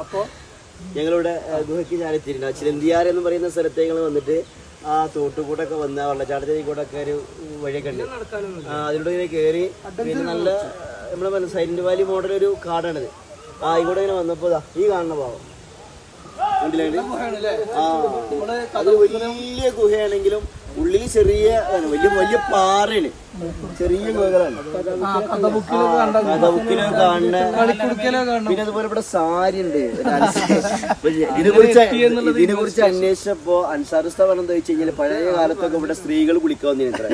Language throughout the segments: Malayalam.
അപ്പോ ഞങ്ങളിവിടെ ഏഹ്, ഗുഹയ്ക്ക് ഞാൻ എത്തിയിട്ടുണ്ട് ചിലന്തിയാർ എന്ന് പറയുന്ന സ്ഥലത്ത് ഞങ്ങൾ വന്നിട്ട് ആ തോട്ടുകൂടൊക്കെ വന്ന് വെള്ളച്ചാട്ടത്തിൽ കൂടെ ഒക്കെ ഒരു വഴിയൊക്കെ ഉണ്ട് അതിലൂടെ ഇങ്ങനെ കയറി പിന്നെ നല്ല നമ്മുടെ സൈലന്റ് വാലി മോഡൽ ഒരു കാടാണിത്. ആ ഇങ്ങോട്ട് ഇങ്ങനെ വന്നപ്പോ ദാ ഈ കാണുന്ന ഭാവം. ആ അത് വലിയ ഗുഹയാണെങ്കിലും ഉള്ളിൽ ചെറിയ വലിയ വലിയ പാറയാണ്. ചെറിയ കഥബുക്കിലൊക്കെ കാണുന്ന പിന്നെ അതുപോലെ ഇവിടെ സാരി ഉണ്ട് ഇതിനെ കുറിച്ച് ഇതിനെ കുറിച്ച് അന്വേഷിച്ചപ്പോ അൻസാർ ഉസ്താദ് പറഞ്ഞത് വെച്ച് കഴിഞ്ഞാൽ പഴയ കാലത്തൊക്കെ ഇവിടെ സ്ത്രീകൾ കുളിക്കാൻ വന്നിരുന്നത്ര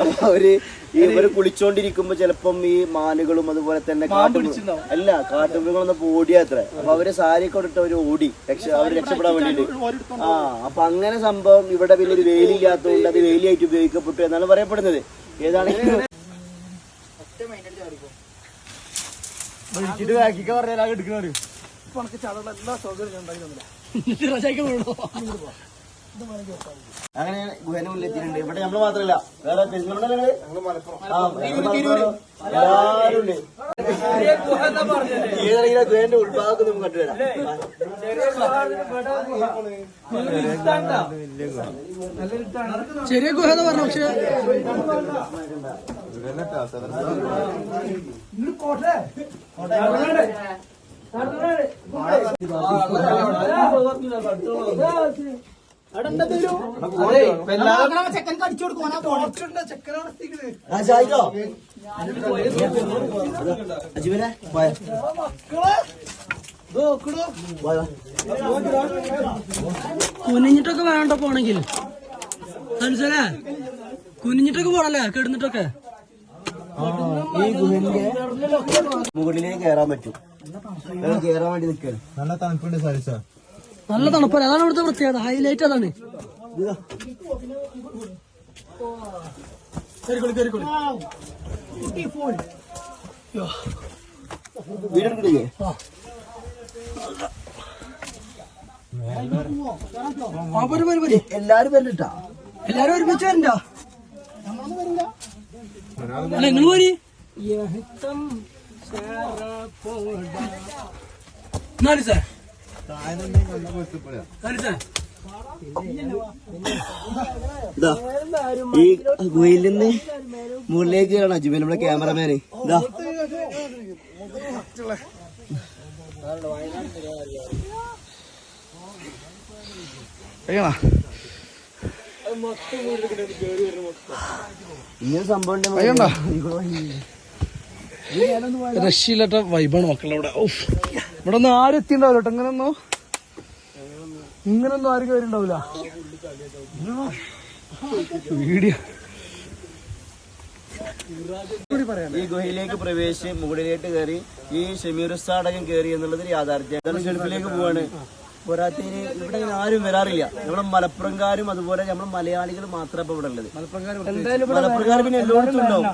അപ്പൊ അവർ ഈ ഇവർ കുളിച്ചോണ്ടിരിക്കുമ്പോ ചിലപ്പം ഈ മാനുകളും അതുപോലെ തന്നെ കാട്ടുമൃഗ അല്ല കാട്ടുമൃഗങ്ങളൊന്നും ഓടിയാത്ര. അപ്പൊ അവർ സാരി കൊടുത്ത് അവർ ഓടി. രക്ഷ അവർ രക്ഷപ്പെടാൻ വേണ്ടിട്ട്. ആ അപ്പൊ അങ്ങനെ സംഭവം ഇവിടെ പിന്നെ ഒരു വേലിയില്ലാത്തതുകൊണ്ട് അത് വേലിയായിട്ട് ഉപയോഗിക്കപ്പെട്ടു എന്നാണ് പറയപ്പെടുന്നത്. ഏതാണെങ്കിലും പറഞ്ഞാൽ എടുക്കുന്നവര് ഇപ്പൊ എനിക്ക് ചടവുള്ള എല്ലാ സൗകര്യം ഉണ്ടാക്കി തന്നില്ല. അങ്ങനെ ഗുഹന ഉള്ളിലെത്തിയിട്ടുണ്ട് ഇവിടെ നമ്മൾ മാത്രല്ല വേറെ പെരുന്തൽമണ്ണ മലപ്പുറം. എല്ലാരും ഉണ്ട്. ആ ഗുഹന്റെ ഉൾഭാഗത്ത് നമുക്ക് കണ്ടുവരാം ചെറിയ ഗുഹ. എന്ന് പറഞ്ഞു പക്ഷേ? ആ ഷായിക്കോ അജീവനെ പോയ? പോയോ? കുനിഞ്ഞിട്ടൊക്കെ വേണ്ട പോണെങ്കിൽ മനസ്സിലെ കുനിഞ്ഞിട്ടൊക്കെ പോണല്ലേ? കിടന്നിട്ടൊക്കെ? ഈ ഗുഹന്റെ മുകളിലേക്ക് കയറാൻ പറ്റും. കേറാൻ കയറാൻ വേണ്ടി നിൽക്കാൻ നല്ല തണുപ്പുണ്ട് സരിച്ച നല്ല തണുപ്പല്ലേ? അതാണ് ഇവിടുത്തെ പ്രത്യേകത. ഹൈലൈറ്റ് അതാണ്. എല്ലാരും വരണ്ടാ. എല്ലാരും ഒരുമിച്ച് വരണ്ടോ. അല്ല നിങ്ങൾ പോരി നാല് സാർ നാല് സാർ ഇതാ ഈ ഗുഹയിൽ നിന്ന് മുകളിലേക്ക് കയറണം അജുബൻ നമ്മുടെ ക്യാമറമാന്. ഇതാ. ഇങ്ങനെ സംഭവം റഷ്യയിലെ വൈബാണ് മക്കളുടെ. ഇവിടെ ഒന്നും ആരും എത്തിണ്ടാവില്ല കേട്ടോ ഇങ്ങനെ ഒന്നും ആരും കയറിണ്ടാവില്ല വീഡിയോ. ഈ ഗുഹയിലേക്ക് പ്രവേശിച്ച് മുകളിലേക്ക് കയറി ഈ ഷമീർ ഉസ്താടകം കയറി എന്നുള്ളത് യാഥാർത്ഥ്യം. ഗൾഫിലേക്ക് പോവാണ്. പോരാത്തതിന് ഇവിടെ ആരും വരാറില്ല. നമ്മുടെ മലപ്പുറംകാരും അതുപോലെ നമ്മുടെ മലയാളികൾ മാത്രം ഇപ്പൊ ഇവിടെ ഉള്ളത്. മലപ്പുറംകാർ പിന്നെ എല്ലായിടത്തും ഉണ്ടാവും.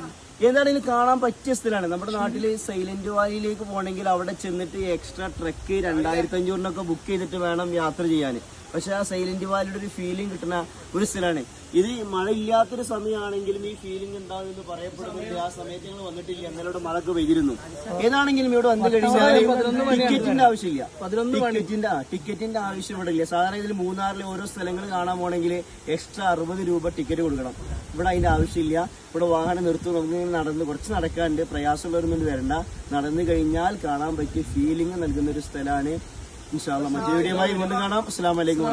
എന്താണെങ്കിലും കാണാൻ പറ്റിയ സ്ഥലമാണ്? നമ്മുടെ നാട്ടിൽ സൈലന്റ് വാലിയിലേക്ക് പോകണമെങ്കിൽ അവിടെ ചെന്നിട്ട് എക്സ്ട്രാ ട്രക്ക് രണ്ടായിരത്തി അഞ്ഞൂറിനൊക്കെ ബുക്ക് ചെയ്തിട്ട് വേണം യാത്ര ചെയ്യാൻ. പക്ഷെ ആ സൈലന്റ് വാലിയുടെ ഒരു ഫീലിംഗ് കിട്ടുന്ന ഒരു സ്ഥലമാണ്. ഇത് മഴ ഇല്ലാത്തൊരു സമയമാണെങ്കിലും ഈ ഫീലിംഗ് ഉണ്ടാവും എന്ന് പറയപ്പെടുന്നുണ്ട്. ആ സമയത്ത് ഞങ്ങൾ വന്നിട്ടില്ല. എന്നാലോട് മഴക്ക് പെയ്തിരുന്നു. ഏതാണെങ്കിലും ഇവിടെ വന്നു കഴിഞ്ഞാൽ ടിക്കറ്റിന്റെ ആവശ്യമില്ല. ടിക്കറ്റിന്റെ ആ, ടിക്കറ്റിന്റെ ആവശ്യം ഇവിടെ ഇല്ല. സാധാരണ ഇതിൽ മൂന്നാറിലെ ഓരോ സ്ഥലങ്ങൾ കാണാൻ പോകണമെങ്കിൽ എക്സ്ട്രാ അറുപത് രൂപ ടിക്കറ്റ് കൊടുക്കണം. ഇവിടെ അതിന്റെ ആവശ്യമില്ല. ഇവിടെ വാഹനം നിർത്തും നമുക്ക് നടന്ന് കുറച്ച് നടക്കാണ്ട് പ്രയാസമുള്ളവരൊന്നും വരണ്ട. നടന്നു കഴിഞ്ഞാൽ കാണാൻ പറ്റിയ ഫീലിംഗ് നൽകുന്ന ഒരു സ്ഥലമാണ് ഇൻഷാല്ല മറ്റേ വീഡിയോ വീണ്ടും കാണാം. അസ്സാം വലൈക്കും